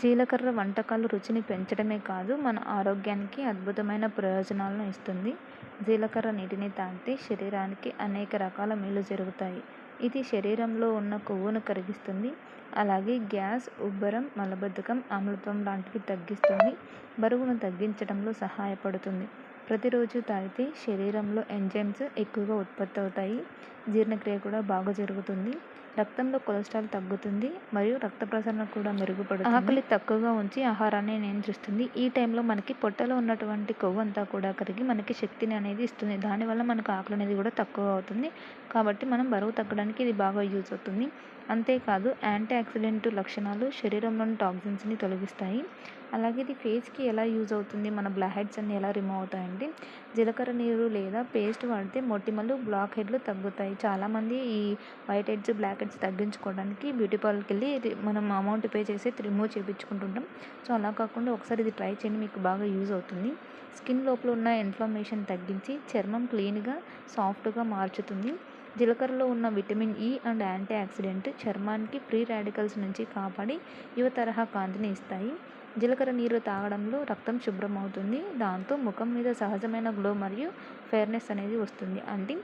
జీలకర్ర వంటకాలు రుచిని పెంచడమే కాదు మన ఆరోగ్యానికి అద్భుతమైన ప్రయోజనాలను ఇస్తుంది. జీలకర్ర నీటిని తాగితే శరీరానికి అనేక రకాల మేలు జరుగుతాయి. ఇది శరీరంలో ఉన్న కొవ్వును కరిగిస్తుంది. అలాగే గ్యాస్ ఉబ్బరం మలబద్ధకం ఆమ్లత్వం లాంటివి తగ్గిస్తుంది. బరువును తగ్గించడంలో సహాయపడుతుంది. ప్రతిరోజు తాగితే శరీరంలో ఎంజైమ్స్ ఎక్కువగా ఉత్పత్తి అవుతాయి. జీర్ణక్రియ కూడా బాగా జరుగుతుంది. రక్తంలో కొలెస్ట్రాల్ తగ్గుతుంది మరియు రక్త ప్రసరణ కూడా మెరుగుపడుతుంది. ఆకలి తక్కువగా ఉంచి ఆహారాన్ని నియంత్రిస్తుంది. ఈ టైంలో మనకి పొట్టలో ఉన్నటువంటి కొవ్వు అంతా కూడా కరిగి మనకి శక్తిని అనేది ఇస్తుంది. దానివల్ల మనకు ఆకలి అనేది కూడా తక్కువ అవుతుంది. కాబట్టి మనం బరువు తగ్గడానికి ఇది బాగా యూజ్ అవుతుంది. అంతేకాదు యాంటీ ఆక్సిడెంట్ లక్షణాలు శరీరంలోని టాక్సిన్స్ని తొలగిస్తాయి. అలాగే ఇది ఫేస్కి ఎలా యూజ్ అవుతుంది? మన బ్లాక్ హెడ్స్ అన్ని ఎలా రిమూవ్ అవుతాయంటే జీలకర్ర నీరు లేదా పేస్ట్ వాడితే మొటిమలు బ్లాక్ హెడ్లు తగ్గుతాయి. చాలామంది ఈ వైట్ హెడ్స్ బ్లాక్ హెడ్స్ తగ్గించుకోవడానికి బ్యూటీ పార్లర్కి వెళ్ళి మనం అమౌంట్ పే చేసి రిమూవ్ చేయించుకుంటుంటాం సో అలా కాకుండా ఒకసారి ఇది ట్రై చేయండి మీకు బాగా యూజ్ అవుతుంది. స్కిన్ లోపల ఉన్న ఇన్ఫ్లమేషన్ తగ్గించి చర్మం క్లీన్గా సాఫ్ట్గా మార్చుతుంది. జీలకర్రలో ఉన్న vitamin E and antioxidant చర్మానికి ఫ్రీ రాడికల్స్ నుంచి కాపాడి యువ తరహా కాంతిని ఇస్తాయి. జీలకర్ర నీరు తాగడంలో రక్తం శుభ్రం అవుతుంది దాంతో ముఖం మీద సహజమైన గ్లో మరియు ఫెయిర్నెస్ అనేది వస్తుంది. అంటే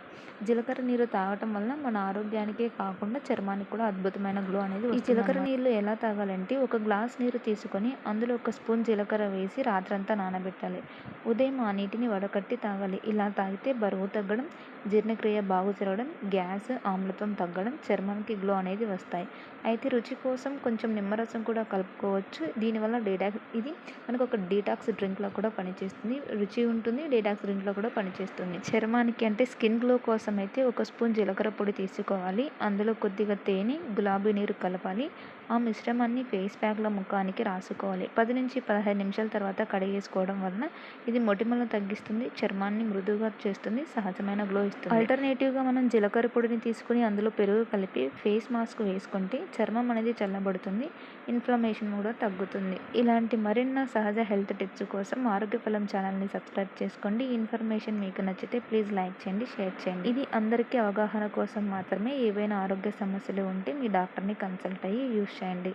జీలకర్ర నీరు తాగటం వల్ల మన ఆరోగ్యానికే కాకుండా చర్మానికి కూడా అద్భుతమైన గ్లో అనేది ఈ జీలకర్ర నీళ్ళు ఎలా తాగాలంటే ఒక గ్లాస్ నీరు తీసుకొని అందులో ఒక స్పూన్ జీలకర్ర వేసి రాత్రంతా నానబెట్టాలి. ఉదయం ఆ నీటిని వడకట్టి తాగాలి. ఇలా తాగితే బరువు తగ్గడం జీర్ణక్రియ బాగు జరగడం గ్యాస్ ఆమ్లత్వం తగ్గడం చర్మానికి గ్లో అనేది వస్తాయి. అయితే రుచి కోసం కొంచెం నిమ్మరసం కూడా కలుపుకోవచ్చు. దీనివల్ల డీటాక్స్ ఇది మనకు ఒక డీటాక్స్ డ్రింక్లో కూడా పనిచేస్తుంది. రుచి ఉంటుంది డీటాక్స్ డ్రింక్లో కూడా పనిచేస్తుంది. చర్మానికి అంటే స్కిన్ గ్లో కోసం అయితే ఒక స్పూన్ జీలకర్ర పొడి తీసుకోవాలి. అందులో కొద్దిగా తేనె గులాబీ నీరు కలపాలి. ఆ మిశ్రమాన్ని ఫేస్ ప్యాక్ల ముఖానికి రాసుకోవాలి. పది నుంచి పదహైదు నిమిషాల తర్వాత కడిగేసుకోవడం వలన ఇది మొటిమలను తగ్గిస్తుంది చర్మాన్ని మృదువుగా చేస్తుంది సహజమైన గ్లో ఇస్తుంది. ఆల్టర్నేటివ్గా మనం జీలకర్ర పొడిని తీసుకుని అందులో పెరుగు కలిపి ఫేస్ మాస్క్ వేసుకుంటే చర్మం అనేది చల్లబడుతుంది ఇన్ఫ్లమేషన్ కూడా తగ్గుతుంది. ఇలాంటి మరిన్న సహజ హెల్త్ టిప్స్ కోసం ఆరోగ్య ఫలం ఛానల్ని సబ్స్క్రైబ్ చేసుకోండి. ఈ ఇన్ఫర్మేషన్ మీకు నచ్చితే ప్లీజ్ లైక్ చేయండి షేర్ చేయండి. ఇది అందరికీ అవగాహన కోసం మాత్రమే ఏవైనా ఆరోగ్య సమస్యలు ఉంటే మీ డాక్టర్ని కన్సల్ట్ అయ్యి యూస్ చేయండి.